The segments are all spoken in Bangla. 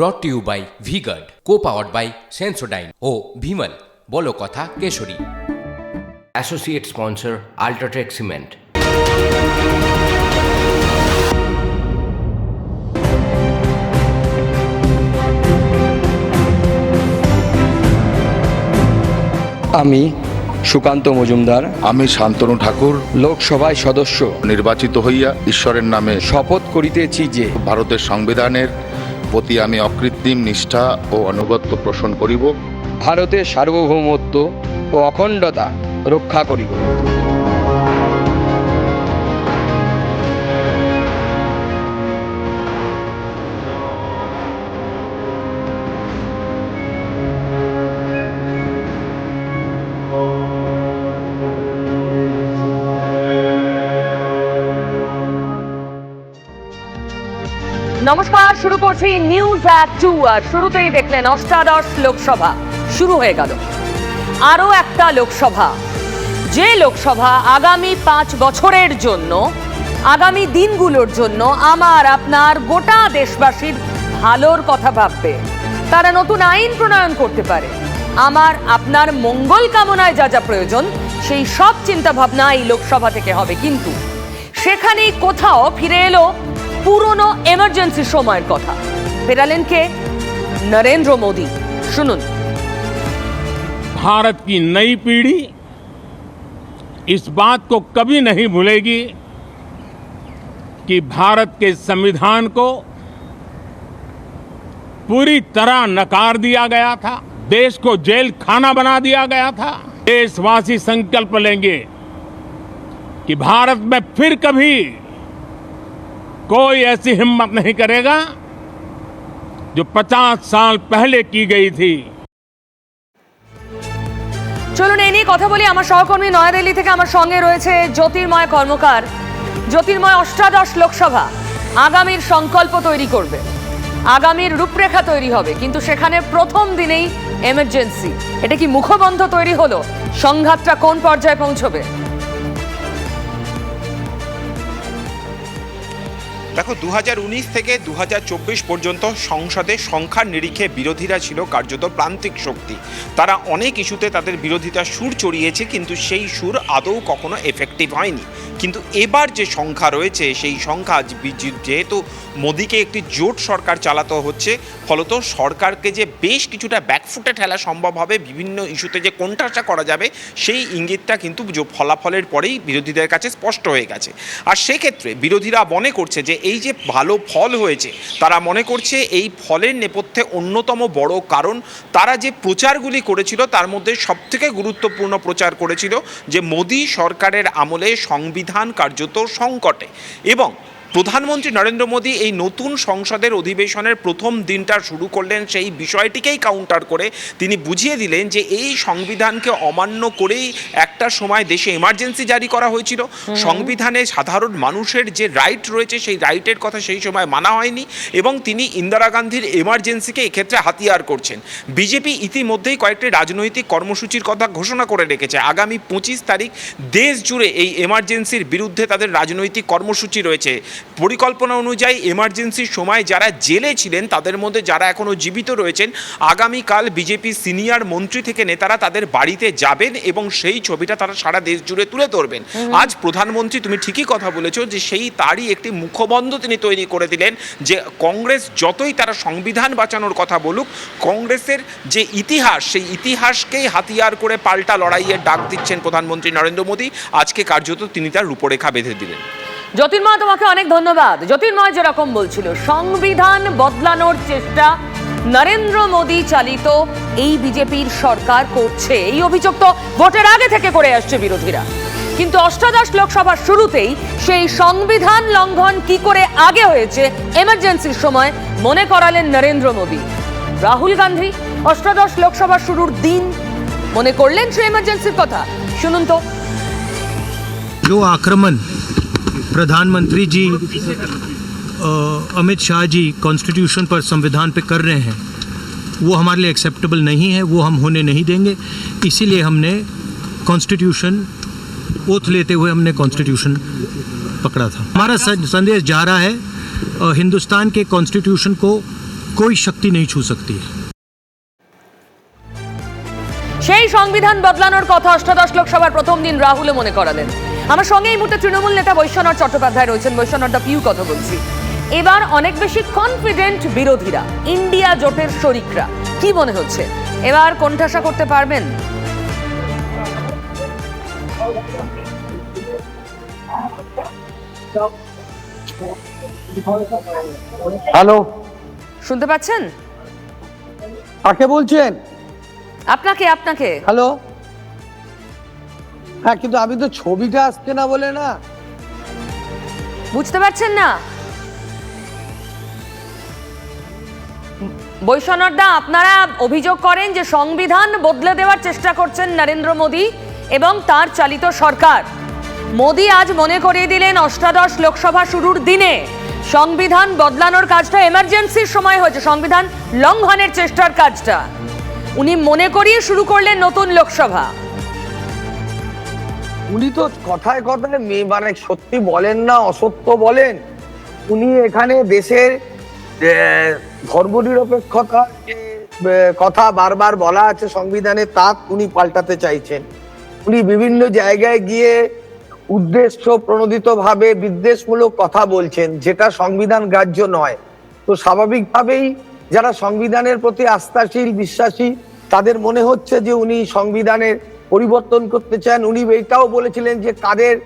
Brought to you by V-Guard co powered by Sensodyne ও ভিমল বলো কথা Kesari. Associate sponsor UltraTech cement আমি সুকান্ত মজুমদার। আমি শান্তনু ঠাকুর। লোকসভায় সদস্য। নির্বাচিত হইয়া ঈশ্বরের নামে শপথ করিতেছি যে ভারতের সংবিধানের প্রতি আমি অকৃত্রিম নিষ্ঠা ও অনুগত্য পোষণ করিব। ভারতের সার্বভৌমত্ব ও অখণ্ডতা রক্ষা করিব। নমস্কার, শুরু করছি নিউজ অ্যাট টু আর শুরুতেই দেখলেন অষ্টাদশ লোকসভা। শুরু হয়ে গেল। আরও একটা লোকসভা। যে লোকসভা আগামী পাঁচ বছরের জন্য, আগামী দিনগুলোর জন্য আমার, আপনার গোটা দেশবাসীর ভালোর কথা ভাববে। তারা নতুন আইন প্রণয়ন করতে পারে। আমার, আপনার মঙ্গল কামনায় যা যা প্রয়োজন, সেই সব চিন্তা ভাবনা এই লোকসভা থেকে হবে। কিন্তু সেখানেই কোথাও ফিরে এলো পুরনো এমার্জেন্সি সময়ের কথা ফেরালেন কে নরেন্দ্র মোদী শুনুন भारत की नई पीढ़ी इस बात को कभी नहीं भूलेगी कि भारत के संविधान को पूरी तरह नकार दिया गया था देश को जेल खाना बना दिया गया था देशवासी संकल्प लेंगे कि भारत में फिर कभी कोई ऐसी हिम्मत नहीं करेगा जो 50 साल पहले की गई थी চলুন এই নিয়ে কথা বলি আমার সহকর্মী নয়াদিল্লি থেকে আমার সঙ্গে রয়েছে জ্যোতির্ময় কর্মকার জ্যোতির্ময় অষ্টাদশ লোকসভা আগামীর সংকল্প তৈরি করবে আগামীর রূপরেখা তৈরি হবে কিন্তু সেখানে প্রথম দিনেই এমার্জেন্সি এটা কি মুখবন্ধ তৈরি হলো সংঘাতটা কোন পর্যায়ে পৌঁছবে দেখো দু হাজার উনিশ থেকে দু হাজার চব্বিশ পর্যন্ত সংসদে সংখ্যার নিরিখে বিরোধীরা ছিল কার্যত প্রান্তিক শক্তি। তারা অনেক ইস্যুতে তাদের বিরোধিতা সুর চড়িয়েছে, কিন্তু সেই সুর আদৌ কখনো এফেক্টিভ হয়নি। কিন্তু এবার যে সংখ্যা রয়েছে, সেই সংখ্যা যেহেতু মোদীকে একটি জোট সরকার চালাতে হচ্ছে, ফলত সরকারকে যে বেশ কিছুটা ব্যাকফুটে ঠেলা সম্ভব হবে, বিভিন্ন ইস্যুতে যে কোণঠাসা করা যাবে, সেই ইঙ্গিতটা কিন্তু ফলাফলের পরেই বিরোধীদের কাছে স্পষ্ট হয়ে গেছে। আর সেক্ষেত্রে বিরোধীরা মনে করছে যে এই যে ভালো ফল হয়েছে, তারা মনে করছে এই ফলের নেপথ্যে অন্যতম বড় কারণ, তারা যে প্রচারগুলি করেছিল তার মধ্যে সবথেকে গুরুত্বপূর্ণ প্রচার করেছিল যে মোদী সরকারের আমলে সংবিধান কার্যত সংকটে। এবং প্রধানমন্ত্রী নরেন্দ্র মোদী এই নতুন সংসদের অধিবেশনের প্রথম দিনটা শুরু করলেন সেই বিষয়টিকেই কাউন্টার করে তিনি বুঝিয়ে দিলেন যে এই সংবিধানকে অমান্য করেই একটা সময় দেশে এমার্জেন্সি জারি করা হয়েছিল। সংবিধানে সাধারণ মানুষের যে রাইট রয়েছে সেই রাইটের কথা সেই সময় মানা হয়নি এবং তিনি ইন্দিরা গান্ধীর এমার্জেন্সিকে এক্ষেত্রে হাতিয়ার করছেন। বিজেপি ইতিমধ্যেই কয়েকটি রাজনৈতিক কর্মসূচির কথা ঘোষণা করে রেখেছে। আগামী পঁচিশ তারিখ দেশ জুড়ে এই এমার্জেন্সির বিরুদ্ধে তাদের রাজনৈতিক কর্মসূচি রয়েছে। পরিকল্পনা অনুযায়ী এমার্জেন্সির সময় যারা জেলে ছিলেন তাদের মধ্যে যারা এখনও জীবিত রয়েছেন আগামীকাল বিজেপি সিনিয়র মন্ত্রী থেকে নেতারা তাদের বাড়িতে যাবেন এবং সেই ছবিটা তারা সারা দেশ জুড়ে তুলে ধরবেন। আজ প্রধানমন্ত্রী তুমি ঠিকই কথা বলেছ যে সেই তারই একটি মুখবন্ধ তিনি তৈরি করে দিলেন যে কংগ্রেস যতই তারা সংবিধান বাঁচানোর কথা বলুক কংগ্রেসের যে ইতিহাস সেই ইতিহাসকেই হাতিয়ার করে পাল্টা লড়াইয়ের ডাক দিচ্ছেন প্রধানমন্ত্রী নরেন্দ্র মোদী। আজকে কার্যত তিনি তার রূপরেখা বেঁধে দিলেন। জ্যোতির্ময় তোমাকে অনেক ধন্যবাদ জ্যোতির্ময় যেরকম বলছিল সংবিধান বদলানোর চেষ্টা নরেন্দ্র মোদী চালিত এই বিজেপির সরকার করছে এই অভিযোগ তো ভোটের আগে থেকে করে আসছে বিরোধীরা কিন্তু অষ্টাদশ লোকসভার শুরুতেই সেই সংবিধান লঙ্ঘন কি করে আগে হয়েছে এমার্জেন্সির সময় মনে করালেন নরেন্দ্র মোদী রাহুল গান্ধী অষ্টাদশ লোকসভা শুরুর দিন মনে করলেন সেই এমার্জেন্সির কথা শুনুন তো जो आक्रमण प्रधानमंत्री जी अ, अमित शाह जी कॉन्स्टिट्यूशन पर संविधान पे कर रहे हैं वो हमारे लिए एक्सेप्टेबल नहीं है वो हम होने नहीं देंगे इसीलिए हमने कॉन्स्टिट्यूशन ओथ लेते हुए हमने कॉन्स्टिट्यूशन पकड़ा था हमारा सं- संदेश जा रहा है अ, हिंदुस्तान के कॉन्स्टिट्यूशन को कोई शक्ति नहीं छू सकती है সেই সংবিধান বদলানোর কথা অষ্টাদশ লোকসভার প্রথম দিন রাহুলও মনে করালেন আমার সঙ্গে এই মুহূর্তে তৃণমূল নেতা বৈশ্বনাথ চট্টোপাধ্যায় রয়েছেন। বৈশ্বনাথ দা পিউ কথা বলছি। এবার অনেক বেশি কনফিডেন্ট বিরোধীরা ইন্ডিয়া জোটের শরিকরা কি মনে হচ্ছে? এবার কোণঠাসা করতে পারবেন? হ্যালো। শুনতে পাচ্ছেন? কাকে বলছেন? আপনাকে আপনাকে। হ্যালো। হ্যাঁ কিন্তু আমি তো ছবিটা আসছে না বলে না। বুঝতে পারছেন না? বৈশ্বনাথদা আপনারা অভিযোগ করেন যে সংবিধান বদলে দেওয়ার চেষ্টা করছেন নরেন্দ্র মোদী এবং তার চালিত সরকার। মোদী আজ মনে করিয়ে দিলেন অষ্টাদশ লোকসভা শুরুর দিনে। সংবিধান বদলানোর কাজটা এমার্জেন্সির সময় হয়েছে, সংবিধান লঙ্ঘনের চেষ্টার কাজটা। উনি মনে করিয়ে শুরু করলেন নতুন লোকসভা। উনি তো কথায় কথায় মেয়ে মানে সত্যি বলেন না, অসত্য বলেন। উনি এখানে দেশের ধর্মনিরপেক্ষতা যে কথা বারবার বলা আছে, সংবিধানে তা উনি পাল্টাতে চাইছেন। উনি বিভিন্ন জায়গায় গিয়ে উদ্দেশ্য প্রণোদিত ভাবে বিদ্বেষমূলক কথা বলছেন, যেটা সংবিধান গ্রাহ্য নয়। তো স্বাভাবিকভাবেই যারা সংবিধানের প্রতি আস্থাশীল, বিশ্বাসী, তাদের মনে হচ্ছে যে উনি সংবিধানের পরিবর্তন করতে চান, উনি এটাও বলেছিলেন যে কাদের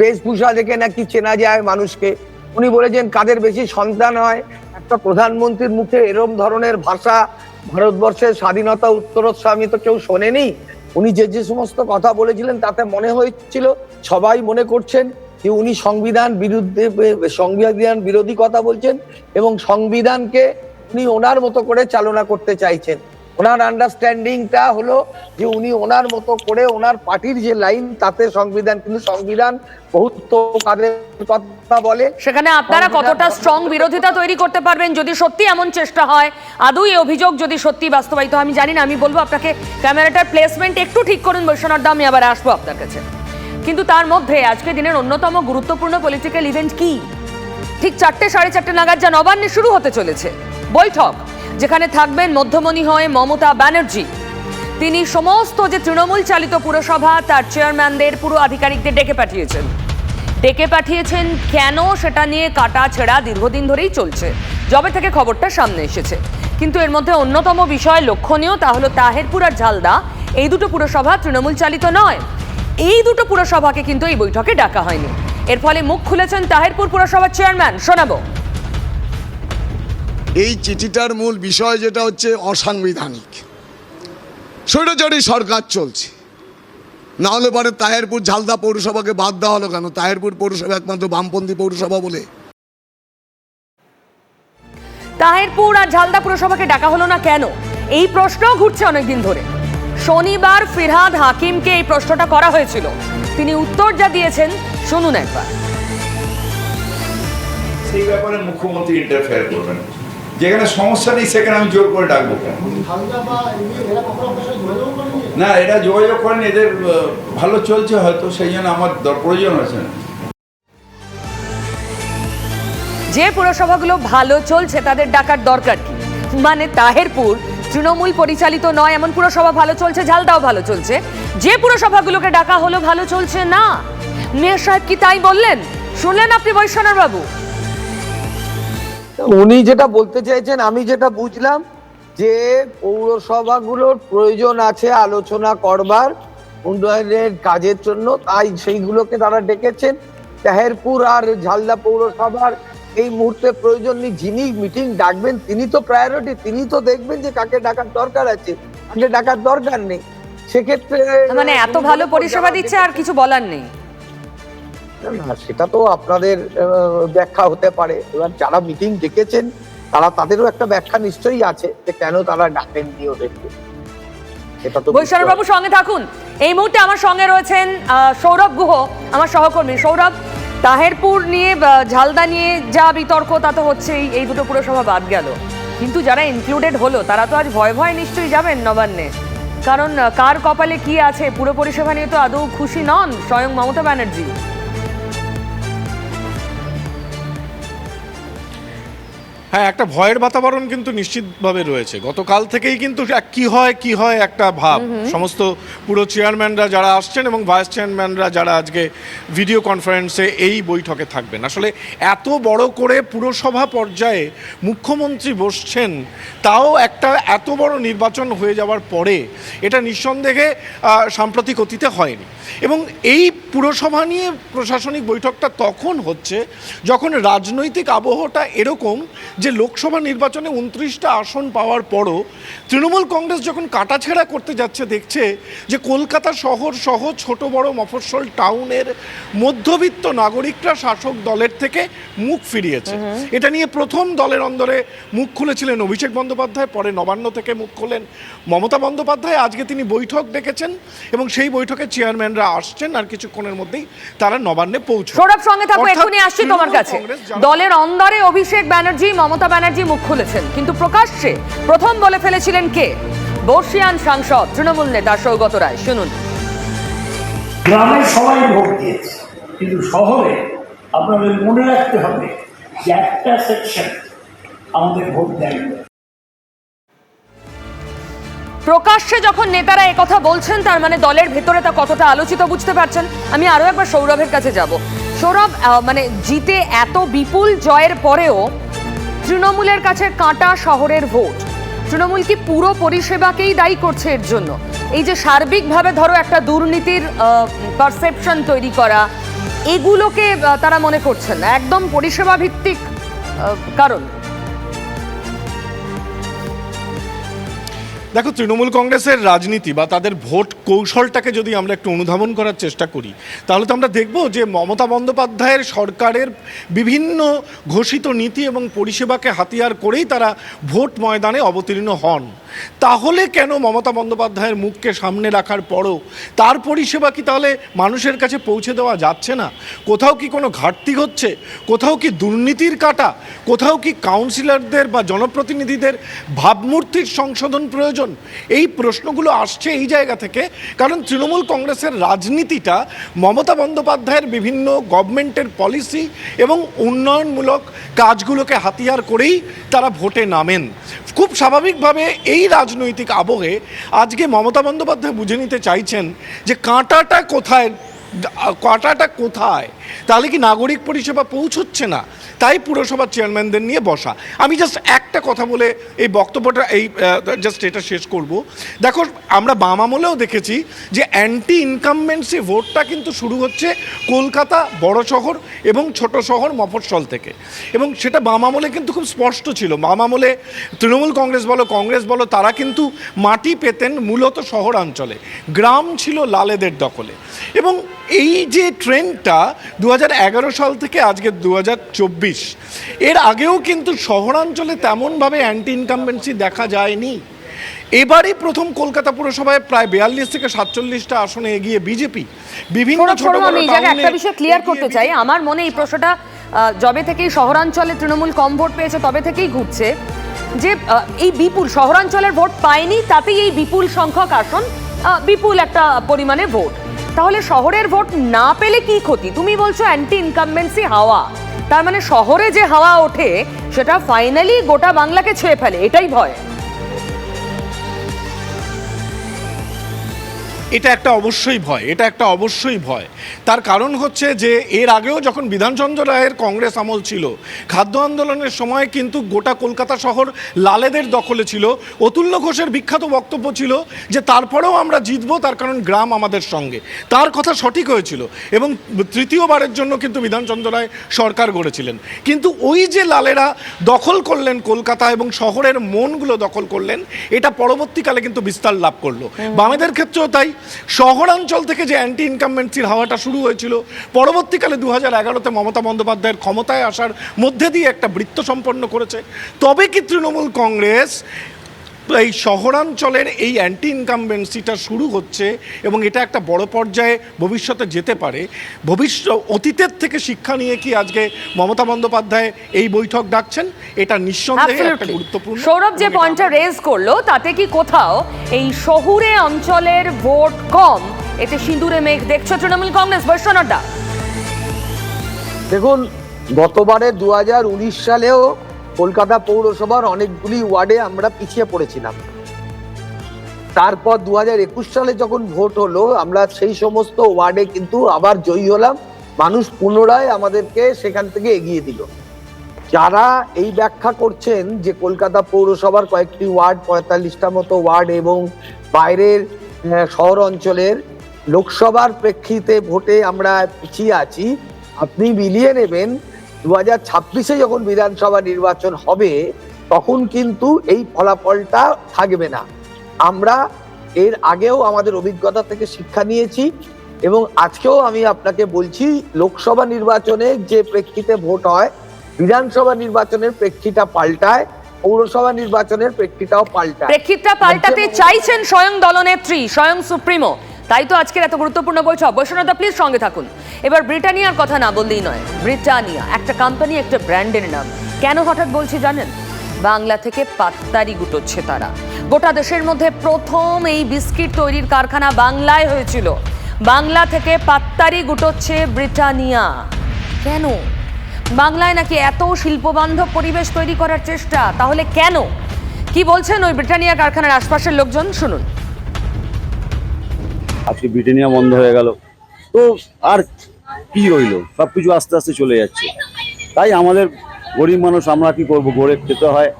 বেশভূষা দেখে নাকি চেনা যায় মানুষকে। উনি বলেছেন কাদের বেশি সন্তান হয়? একটা প্রধানমন্ত্রীর মুখে এরম ধরনের ভাষা ভারতবর্ষের স্বাধীনতা উত্তরোৎসব আমি তো কেউ শোনেনি। উনি যে যে সমস্ত কথা বলেছিলেন তাতে মনে হয়েছিল, সবাই মনে করছেন যে উনি সংবিধান বিরুদ্ধে, সংবিধান বিরোধী কথা বলছেন এবং সংবিধানকে উনি ওনার মতো করে চালনা করতে চাইছেন। ওনার আন্ডারস্ট্যান্ডিংটা হলো যে উনি ওনার মতো করে ওনার পার্টির যে লাইন তাতে সংবিধান কিন্তু সংবিধান বহুত কাদের কথা বলে। সেখানে আপনারা কতটা স্ট্রং বিরোধিতা তৈরি করতে পারবেন যদি সত্যি এমন চেষ্টা হয়? আদৌ এই অভিযোগ যদি সত্যি বাস্তবায়িত আমি জানি না আমি বলব আপনাকে ক্যামেরাটার প্লেসমেন্ট একটু ঠিক করুন বৈশ্বনাথ আমি আবার আসব আপনার কাছে। কিন্তু তার মধ্যে আজকে দিনের অন্যতম গুরুত্বপূর্ণ পলিটিক্যাল ইভেন্ট কি? ঠিক চারটে সাড়ে চারটে নাগাদ যা নবান্নে শুরু হতে চলেছে। বৈঠক। যেখানে থাকবেন মধ্যমণি হয়ে মমতা ব্যানার্জি। তিনি সমস্ত যে তৃণমূল চালিত পুরসভা, তার চেয়ারম্যানদের পুরো আধিকারিকদের ডেকে পাঠিয়েছেন। ডেকে পাঠিয়েছেন কেন সেটা নিয়ে কাটা ছেঁড়া দীর্ঘদিন ধরেই চলছে। যবে থেকে খবরটা সামনে এসেছে। কিন্তু এর মধ্যে অন্যতম বিষয় লক্ষণীয়, তা হলো তাহেরপুর আর ঝালদা। এই দুটো পুরসভা তৃণমূল চালিত নয়। এই দুটো পুরসভাকে কিন্তু এই বৈঠকে ডাকা হয়নি। এর ফলে মুখ খুলেছেন তাহেরপুর পুরসভার চেয়ারম্যান। শোনাবো। এই চিঠিটার মূল বিষয় যেটা হচ্ছে অসাংবিধানিক। স্বৈরাচারী সরকার চলছে। না হলে পরে তাহেরপুর ঝালদা পৌরসভাকে বাদ দেওয়া হলো কেন? তাহেরপুর পৌরসভা একমাত্র বামপন্থী পৌরসভা বলে। তাহেরপুর আর ঝালদা পুরসভাকে ডাকা হলো না কেন? এই প্রশ্নও ঘুরছে অনেকদিন ধরে। শনিবার ফিরহাদ হাকিমকে এই প্রশ্নটা করা হয়েছিল। তিনি উত্তর যা দিয়েছেন শুনুন একবার। সেই ব্যাপারে মুখ্যমন্ত্রী ইন্টারফেয়ার করবেন। যেখানে সমস্যা নেই সেখানে আমি জোর করে ডাকবো কেন? না এরা যোগাযোগ করেন এদের ভালো চলছে হয়তো সেই জন্য আমার প্রয়োজন হয়েছে না। যে পুরসভাগুলো ভালো চলছে তাদের ডাকার দরকার কি? মানে তাহেরপুর তৃণমূল পরিচালিত নয় এমন পুরসভা ভালো চলছে ঝালদাও ভালো চলছে। যে পুরসভাগুলোকে ডাকা হলো ভালো চলছে না? মেয়র সাহেব কি তাই বললেন? শুনলেন আপনি বৈশ্বনাথ বাবু উনি যেটা বলতে চাইছেন, আমি যেটা বুঝলাম যে পৌরসভাগুলোর প্রয়োজন আছে আলোচনা করবার, উন্নয়নের কাজের জন্য, তাই সেইগুলোকে তারা ডেকেছেন। তাহেরপুর আর ঝালদা পৌরসভার এই মুহূর্তে প্রয়োজন নেই, যিনি মিটিং ডাকবেন, তিনি তো প্রায়োরিটি তিনি তো দেখবেন যে কাকে ডাকার দরকার আছে, কাকে ডাকার দরকার নেই। সেক্ষেত্রে মানে এত ভালো পরিষেবা দিচ্ছে আর কিছু বলার নেই। না সেটা তো আপনাদের ব্যাখ্যা হতে পারে। এবার যারা মিটিং ডেকেছেন তারা তাদেরও একটা ব্যাখ্যা নিশ্চয়ই আছে যে কেন তারা ডাকেননি ওদেরকে। এটা তো বৈশ্বনাথ বাবু সঙ্গে থাকুন। এই মুহূর্তে আমার সঙ্গে রয়েছেন সৌরভ গুহ আমার সহকর্মী। সৌরভ তাহেরপুর নিয়ে ঝালদা নিয়ে যা বিতর্ক তা তো হচ্ছেই। এই দুটো পুরসভা বাদ গেল। কিন্তু যারা ইনক্লুডেড হলো তারা তো আজ ভয় ভয় নিশ্চয়ই যাবেন নবান্নে। কারণ কার কপালে কি আছে? পুরো পরিষেবা নিয়ে তো আদৌ খুশি নন স্বয়ং মমতা ব্যানার্জি। হ্যাঁ একটা ভয়ের বাতাবরণ কিন্তু নিশ্চিতভাবে রয়েছে। গতকাল থেকেই কিন্তু কি হয় কি হয় একটা ভাব। সমস্ত পুরো চেয়ারম্যানরা যারা আসছেন এবং ভাইস চেয়ারম্যানরা যারা আজকে ভিডিও কনফারেন্সে এই বৈঠকে থাকবেন। আসলে এত বড় করে পুরসভা পর্যায়ে মুখ্যমন্ত্রী বসছেন তাও একটা এত বড় নির্বাচন হয়ে যাওয়ার পরে এটা নিঃসন্দেহে সাম্প্রতিক অতীতে হয়নি। এবং এই পুরসভা নিয়ে প্রশাসনিক বৈঠকটা তখন হচ্ছে যখন রাজনৈতিক আবহটা এরকম যে লোকসভা নির্বাচনে উনত্রিশটা আসন পাওয়ার পরও তৃণমূল কংগ্রেস যখন কাটাছেড়া করতে যাচ্ছে দেখছে যে কলকাতা শহর সহ ছোট বড় মফস্বল টাউনের মধ্যবিত্ত নাগরিকরা শাসক দলের থেকে মুখ ফিরিয়েছে। এটা নিয়ে প্রথম দলের অন্দরে মুখ খুলেছিলেন অভিষেক বন্দ্যোপাধ্যায় পরে নবান্ন থেকে মুখ খোলেন মমতা বন্দ্যোপাধ্যায়। আজকে তিনি বৈঠক ডেকেছেন এবং সেই বৈঠকে চেয়ারম্যানরা আসছেন আর কিছুক্ষণের মধ্যেই তারা নবান্নে পৌঁছবে সৌরভ সঙ্গে থাকো এখনই আসছি তোমার কাছে। দলের অন্দরে অভিষেক ব্যানার্জি মমতা ব্যানার্জি মুখ খুলেছেন কিন্তু প্রকাশ্যে প্রথম বলে ফেলেছিলেন কে? বর্ষিয়ান সাংসদ তৃণমূল নেতা সৌগত রায়। শুনুন। গ্রামে সবাই ভোট দিয়েছে কিন্তু শহরে আপনাদের মনে রাখতে হবে যে একটা সেকশন আমাদের ভোট দেয়নি প্রকাশ্যে যখন নেতারা কথা বলছেন তার মানে দলের ভেতরে তা কতটা আলোচিত বুঝতে পারছেন? আমি আরও একবার সৌরভের কাছে যাব। সৌরভ মানে জিতে এত বিপুল জয়ের পরেও তৃণমূলের কাছে কাঁটা শহরের ভোট। তৃণমূল কি পুরো পরিষেবাকেই দায়ী করছে এর জন্য? এই যে সার্বিকভাবে ধরো একটা দুর্নীতির পারসেপশন তৈরি করা, এগুলোকে তারা মনে করছেন না। একদম পরিষেবা ভিত্তিক কারণ। দেখো, তৃণমূল কংগ্রেসের রাজনীতি বা তাদের ভোট কৌশলটাকে যদি আমরা একটু অনুধাবন করার চেষ্টা করি, তাহলে তো আমরা দেখব যে মমতা বন্দ্যোপাধ্যায়ের সরকারের বিভিন্ন ঘোষিত নীতি এবং পরিষেবাকে হাতিয়ার করেই তারা ভোট ময়দানে অবতীর্ণ হন। তাহলে কেন মমতা বন্দ্যোপাধ্যায়ের মুখকে সামনে রাখার পরও তার পরিষেবা কি তাহলে মানুষের কাছে পৌঁছে দেওয়া যাচ্ছে না? কোথাও কি কোনো ঘাটতি হচ্ছে? কোথাও কি দুর্নীতির কাটা? কোথাও কি কাউন্সিলরদের বা জনপ্রতিনিধিদের ভাবমূর্তির সংশোধন প্রয়োজন? এই প্রশ্নগুলো আসছে এই জায়গা থেকে, কারণ তৃণমূল কংগ্রেসের রাজনীতিটা মমতা বন্দ্যোপাধ্যায়ের বিভিন্ন গভর্নমেন্টের পলিসি এবং উন্নয়নমূলক কাজগুলোকে হাতিয়ার করেই তারা ভোটে নামেন। খুব স্বাভাবিকভাবে এই রাজনৈতিক আবহে আজকে মমতা বন্দ্যোপাধ্যায় বুঝে নিতে চাইছেন যে কাঁটাটা কোথায় কাঁটাটা কোথায়? তাহলে কি নাগরিক পরিষেবা পৌঁছচ্ছে না? তাই পুরসভার চেয়ারম্যানদের নিয়ে বসা। আমি জাস্ট একটা কথা বলে এই বক্তব্যটা এই জাস্ট এটা শেষ করব। দেখো, আমরা বাম আমলেও দেখেছি যে অ্যান্টি ইনকামমেন্সি ভোটটা কিন্তু শুরু হচ্ছে কলকাতা বড় শহর এবং ছোট শহর মফস্বল থেকে। এবং সেটা বাম আমলে কিন্তু খুব স্পষ্ট ছিল। বাম আমলে তৃণমূল কংগ্রেস বলো কংগ্রেস বলো, তারা কিন্তু মাটি পেতেন মূলত শহরাঞ্চলে। গ্রাম ছিল লালেদের দখলে। এবং এই যে ট্রেন্ডটা দু সাল থেকে আজকে দু হাজার চব্বিশ, এর আগেও কিন্তু শহরাঞ্চলে তেমনভাবে অ্যান্টি ইনকামবেন্সি দেখা যায়নি। এবারই প্রথম কলকাতা পুরসভায় প্রায় বিয়াল্লিশ থেকে সাতচল্লিশটা আসনে এগিয়ে বিজেপি বিভিন্ন ছোট আমি এই জায়গায় একটা বিষয় ক্লিয়ার করতে চাই। আমার মনে এই প্রশ্নটা যবে থেকেই শহরাঞ্চলে তৃণমূল কম ভোট পেয়েছে তবে থেকেই ঘুরছে যে এই বিপুল শহরাঞ্চলের ভোট পায়নি তাতেই এই বিপুল সংখ্যক আসন বিপুল একটা পরিমাণে ভোট। তাহলে শহরের ভোট না পেলে কি ক্ষতি? তুমি বলছো অ্যান্টি ইনকামবেন্সি হাওয়া। তার মানে শহরে যে হাওয়া ওঠে, সেটা ফাইনালি গোটা বাংলাকে ছুঁয়ে ফেলে, এটাই ভয়। এটা একটা অবশ্যই ভয়, এটা একটা অবশ্যই ভয়। তার কারণ হচ্ছে যে এর আগেও যখন বিধানচন্দ্র রায়ের কংগ্রেস আমল ছিল খাদ্য আন্দোলনের সময় কিন্তু গোটা কলকাতা শহর লালেদের দখলে ছিল। অতুল্য ঘোষের বিখ্যাত বক্তব্য ছিল যে তারপরেও আমরা জিতবো তার কারণ গ্রাম আমাদের সঙ্গে। তার কথা সঠিক হয়েছিল এবং তৃতীয়বারের জন্য কিন্তু বিধানচন্দ্র রায় সরকার গড়েছিলেন। কিন্তু ওই যে লালেরা দখল করলেন কলকাতা এবং শহরের মনগুলো দখল করলেন এটা পরবর্তীকালে কিন্তু বিস্তার লাভ করল। বামেদের ক্ষেত্রেও তাই। শহরাঞ্চল থেকে যে অ্যান্টি ইনকামবেন্সির হাওয়াটা শুরু হয়েছিল। পরবর্তীকালে দু হাজার এগারোতে মমতা বন্দ্যোপাধ্যায়ের ক্ষমতায় আসার মধ্যে দিয়ে একটা বৃত্ত সম্পন্ন করেছে। তবে কি তৃণমূল কংগ্রেস এই শহরাঞ্চলের এই অ্যান্টি ইনকামবেন্সিটা শুরু হচ্ছে এবং এটা একটা বড় পর্যায়ে ভবিষ্যতে যেতে পারে। ভবিষ্যৎ অতীতের থেকে শিক্ষা নিয়ে কি আজকে মমতা বন্দ্যোপাধ্যায় এই বৈঠক ডাকছেন? এটা নিঃসন্দেহে একটা গুরুত্বপূর্ণ সৌরভ যে পয়েন্টটা রেজ করল তাতে কি কোথাও এই শহুরে অঞ্চলের ভোট কম? এতে সিঁদুরে মেঘ দেখছ তৃণমূল কংগ্রেস বৈশ্বনটা দেখুন গতবারে দু হাজার উনিশ সালেও কলকাতা পৌরসভার অনেকগুলি ওয়ার্ডে আমরা পিছিয়ে পড়েছিলাম। তারপর দু হাজার একুশ সালে যখন ভোট হলো, আমরা সেই সমস্ত ওয়ার্ডে কিন্তু আবার জয়ী হলাম। মানুষ পুনরায় আমাদেরকে সেখান থেকে এগিয়ে দিল। যারা এই ব্যাখ্যা করছেন যে কলকাতা পৌরসভার কয়েকটি ওয়ার্ড, পঁয়তাল্লিশটা মতো ওয়ার্ড এবং বাইরের শহর অঞ্চলের লোকসভার প্রেক্ষিতে ভোটে আমরা পিছিয়ে আছি, আপনি মিলিয়ে নেবেন দু হাজার ছাব্বিশে যখন বিধানসভা নির্বাচন হবে তখন কিন্তু এই ফলাফলটা থাকবে না। আমরা এর আগেও আমাদের অভিজ্ঞতা থেকে শিক্ষা নিয়েছি এবং আজকেও আমি আপনাকে বলছি লোকসভা নির্বাচনে যে প্রেক্ষিতে ভোট হয় বিধানসভা নির্বাচনের প্রেক্ষিটা পাল্টায় পৌরসভা নির্বাচনের প্রেক্ষিটাও পাল্টায়। প্রেক্ষিতটা পাল্টাতে চাইছেন স্বয়ং দলনেত্রী স্বয়ং সুপ্রিমো। তাই তো আজকের এত গুরুত্বপূর্ণ বৈঠক। বৈষ্ণবদা প্লিজ সঙ্গে থাকুন। এবার ব্রিটানিয়ার কথা না বললেই নয়। ব্রিটানিয়া, একটা কোম্পানি একটা ব্র্যান্ডের নাম। কেন হঠাৎ বলছি জানেন? বাংলা থেকে পাত্তারি গুটোচ্ছে তারা। গোটা দেশের মধ্যে প্রথম এই বিস্কিট তৈরির কারখানা বাংলায় হয়েছিল। বাংলা থেকে পাত্তারি গুটোচ্ছে ব্রিটানিয়া। কেন? বাংলায় নাকি এত শিল্পবান্ধব পরিবেশ তৈরি করার চেষ্টা, তাহলে কেন? কি বলছেন ওই ব্রিটানিয়া কারখানার আশপাশের লোকজন? শুনুন। আজকে ব্রিটেনিয়া বন্ধ হয়ে গেল। তো আর কি রইল? সব কিছু আস্তে আস্তে চলে যাচ্ছে। তাই আমাদের গরিব মানুষ আমরা কি করব? গড়ে খেতে হয়।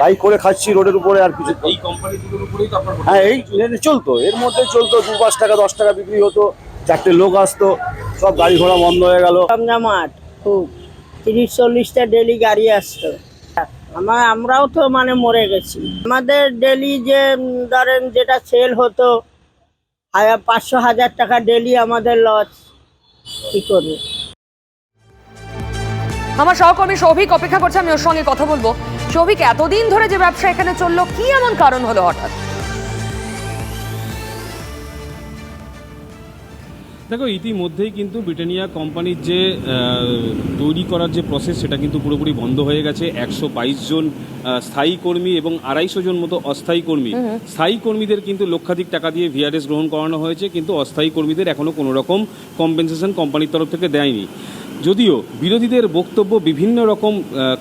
তাই করে খাচ্ছি রোডের উপরে আর কিছু এই কোম্পানিগুলোর উপরেই হ্যাঁ এই চলতো। এর মধ্যে চলতো দু পাঁচ টাকা দশ টাকা বিক্রি হতো। চারটে লোক আসতো সব গাড়ি ঘোড়া বন্ধ হয়ে গেল। জমজমাট খুব। তিরিশ চল্লিশটা ডেলি গাড়ি আসতো। আমার আমরাও তো মানে মরে গেছি। আমাদের ডেলি যে ধরেন যেটা সেল হতো পাঁচশো হাজার টাকা ডেলি আমাদের লস কি করবে? আমার সহকর্মী সৌভিক অপেক্ষা করছে, আমি ওর সঙ্গে কথা বলব। সৌভিক এতদিন ধরে যে ব্যবসা এখানে চলল, কি এমন কারণ হলো হঠাৎ? দেখো ইতিমধ্যেই কিন্তু ব্রিটানিয়া কোম্পানির যে তৈরি করার যে প্রসেস সেটা কিন্তু পুরোপুরি বন্ধ হয়ে গেছে। একশো বাইশ জন স্থায়ী কর্মী এবং আড়াইশো জন মতো অস্থায়ী কর্মী। স্থায়ী কর্মীদের কিন্তু লক্ষাধিক টাকা দিয়ে ভিআরএস গ্রহণ করানো হয়েছে কিন্তু অস্থায়ী কর্মীদের এখনও কোনো রকম কম্পেনসেশন কোম্পানির তরফ থেকে দেয়নি। যদিও বিরোধীদের বক্তব্য বিভিন্ন রকম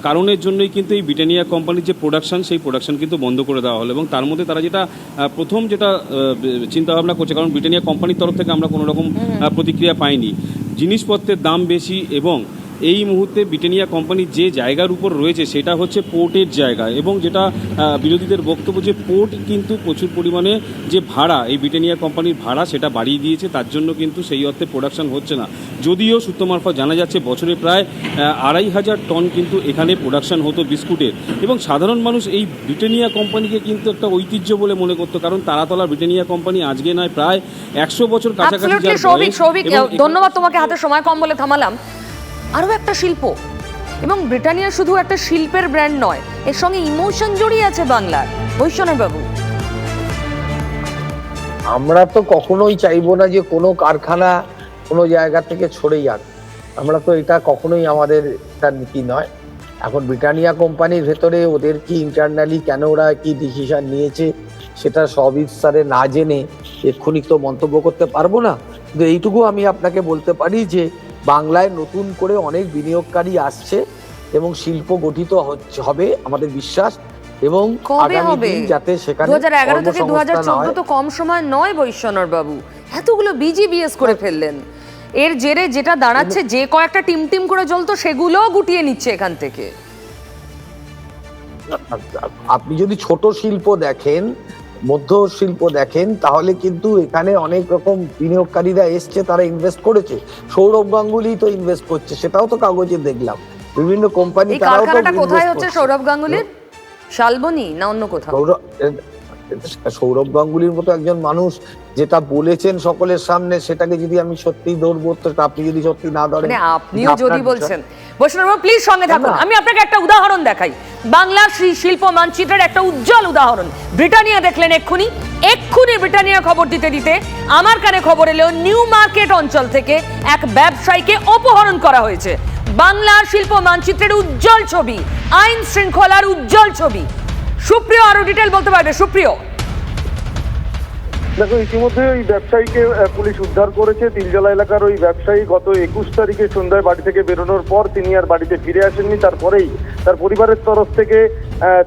কারণের জন্যই কিন্তু এই ব্রিটানিয়া কোম্পানির যে প্রোডাকশন সেই প্রোডাকশন কিন্তু বন্ধ করে দেওয়া হলো এবং তার মধ্যে তারা যেটা প্রথম যেটা চিন্তাভাবনা করছে কারণ ব্রিটানিয়া কোম্পানির তরফ থেকে আমরা কোনো রকম প্রতিক্রিয়া পাইনি। জিনিসপত্রের দাম বেশি এবং এই মুহূর্তে ব্রিটেনিয়া কোম্পানি যে জায়গার উপর রয়েছে সেটা হচ্ছে পোর্টের জায়গা এবং যেটা বিরোধীদের বক্তব্য যে পোর্ট কিন্তু প্রচুর পরিমাণে যে ভাড়া এই ব্রিটেনিয়া কোম্পানির ভাড়া সেটা বাড়িয়ে দিয়েছে তার জন্য কিন্তু সেই অর্থে প্রোডাকশন হচ্ছে না। যদিও সূত্র মারফত জানা যাচ্ছে বছরে প্রায় আড়াই হাজার টন কিন্তু এখানে প্রোডাকশন হতো বিস্কুটের এবং সাধারণ মানুষ এই ব্রিটেনিয়া কোম্পানিকে কিন্তু একটা ঐতিহ্য বলে মনে করতো কারণ তারাতলা ব্রিটেনিয়া কোম্পানি আজকে নয় প্রায় একশো বছর কাছাকাছি ধন্যবাদ তোমাকে হাতে সময় কম বলে থামালাম। আরও একটা শিল্প। এবং ব্রিটানিয়া শুধু একটা শিল্পের ব্র্যান্ড নয়, এর সঙ্গে ইমোশন জড়িয়ে আছে বাংলার। বৈশ্বনাথ বাবু আমরা তো কখনোই চাইব না যে কোনো কারখানা কোনো জায়গা থেকে সরে যাক। আমরা তো এটা কখনোই আমাদের একটা নীতি নয়। এখন ব্রিটানিয়া কোম্পানির ভেতরে ওদের কি ইন্টারনালি কেন ওরা কি ডিসিশন নিয়েছে, সেটা সব সবিস্তারে না জেনে এক্ষুনি তো মন্তব্য করতে পারব না। কিন্তু এইটুকু আমি আপনাকে বলতে পারি যে বাংলায় নতুন করে অনেক বিনিয়োগকারী আসছে এবং শিল্প গঠিত হচ্ছে হবে আমাদের বিশ্বাস। এবং আগামী দিন যাতে সেখানে দু হাজার এগারো থেকে দু হাজার কর্মসংস্থান হয়। চোদ্দ তো কম সময় নয় বৈশ্বনাথ বাবু। এতগুলো বিজিবিএস করে ফেললেন। এর জেরে যেটা দাঁড়াচ্ছে যে কয়েকটা টিম টিম করে জ্বলতো সেগুলোও গুটিয়ে নিচ্ছে এখান থেকে। আপনি যদি ছোট শিল্প দেখেন মধ্য শিল্প দেখেন তাহলে কিন্তু এখানে অনেক রকম বিনিয়োগকারীরা এসছে তারা ইনভেস্ট করেছে। সৌরভ গাঙ্গুলি তো ইনভেস্ট করছে সেটাও তো কাগজে দেখলাম। বিভিন্ন কোম্পানি এই তারাও তো কোথায় হচ্ছে সৌরভ গাঙ্গুলির? শালবনি না অন্য কোথাও? সৌরভ গাঙ্গুলির মতো একজন মানুষ যেটা বলেছেন সকলের সামনে সেটাকে যদি আমি সত্যি ধরবো তো আপনি যদি সত্যি না ধরেন মানে আপনিও যদি বলছেন। বৈষ্ণব প্লিজ সঙ্গে থাকুন। আমি আপনাকে একটা উদাহরণ দেখাই। শ্রী শিল্প মানচিত্রের একটা উজ্জ্বল উদাহরণ। ব্রিটানিয়া দেখলেন এক্ষুনি। এক্ষুনি ব্রিটানিয়া খবর দিতে দিতে আমার কানে খবর এলো নিউ মার্কেট অঞ্চল থেকে এক ব্যবসায়ীকে অপহরণ করা হয়েছে। বাংলার শিল্প মানচিত্রের উজ্জ্বল ছবি আইন শৃঙ্খলার উজ্জ্বল ছবি। সুপ্রিয় আরও ডিটেল বলতে পারবে, সুপ্রিয়। দেখো, ইতিমধ্যে ওই ব্যবসায়ীকে পুলিশ উদ্ধার করেছে। তিলজলা এলাকার ওই ব্যবসায়ী গত একুশ তারিখে সন্ধ্যায় বাড়ি থেকে বেরোনোর পর তিনি আর বাড়িতে ফিরে আসেননি। তারপরেই তার পরিবারের তরফ থেকে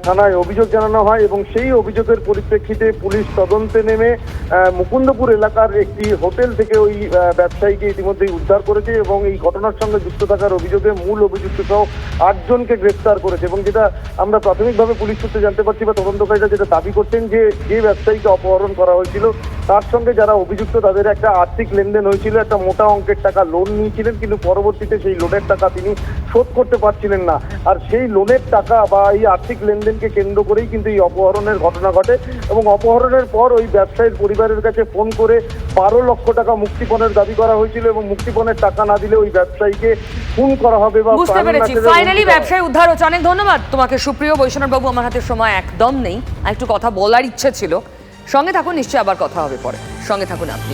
থানায় অভিযোগ জানানো হয় এবং সেই অভিযোগের পরিপ্রেক্ষিতে পুলিশ তদন্তে নেমে মুকুন্দপুর এলাকার একটি হোটেল থেকে ওই ব্যবসায়ীকে ইতিমধ্যেই উদ্ধার করেছে এবং এই ঘটনার সঙ্গে যুক্ত থাকার অভিযোগে মূল অভিযুক্ত সহ আটজনকে গ্রেফতার করেছে এবং যেটা আমরা প্রাথমিকভাবে পুলিশ সূত্রে জানতে পারছি বা তদন্তকারীরা যেটা দাবি করছেন যে যে ব্যবসায়ীকে অপহরণ করা হয়েছিল, তার সঙ্গে যারা অভিযুক্ত তাদের একটা আর্থিক লেনদেন হয়েছিল, একটা মোটা অঙ্কের টাকা লোন নিয়েছিলেন, কিন্তু পরবর্তীতে সেই লোনের টাকা তিনি শোধ করতে পারছিলেন না। আর সেই লোনের টাকা বা এই আর্থিক লেনদেনকে কেন্দ্র করেই কিন্তু এই অপহরণের ঘটনা ঘটে এবং অপহরণের পর ওই ব্যবসায়ীর পরিবারের কাছে ফোন করে বারো লক্ষ টাকা মুক্তিপণের দাবি করা হয়েছিল এবং মুক্তিপণের টাকা না দিলে ওই ব্যবসায়ীকে খুন করা হবে বা বুঝতে পেরেছি। ফাইনালি ব্যবসায়ী উদ্ধার হচ্ছে অনেক ধন্যবাদ তোমাকে। সুপ্রিয় বৈষ্ণব বাবু আমার হাতে সময় একদম নেই। একটু কথা বলার ইচ্ছে ছিল। সঙ্গে থাকুন নিশ্চয়ই আবার কথা হবে পরে। সঙ্গে থাকুন আপনি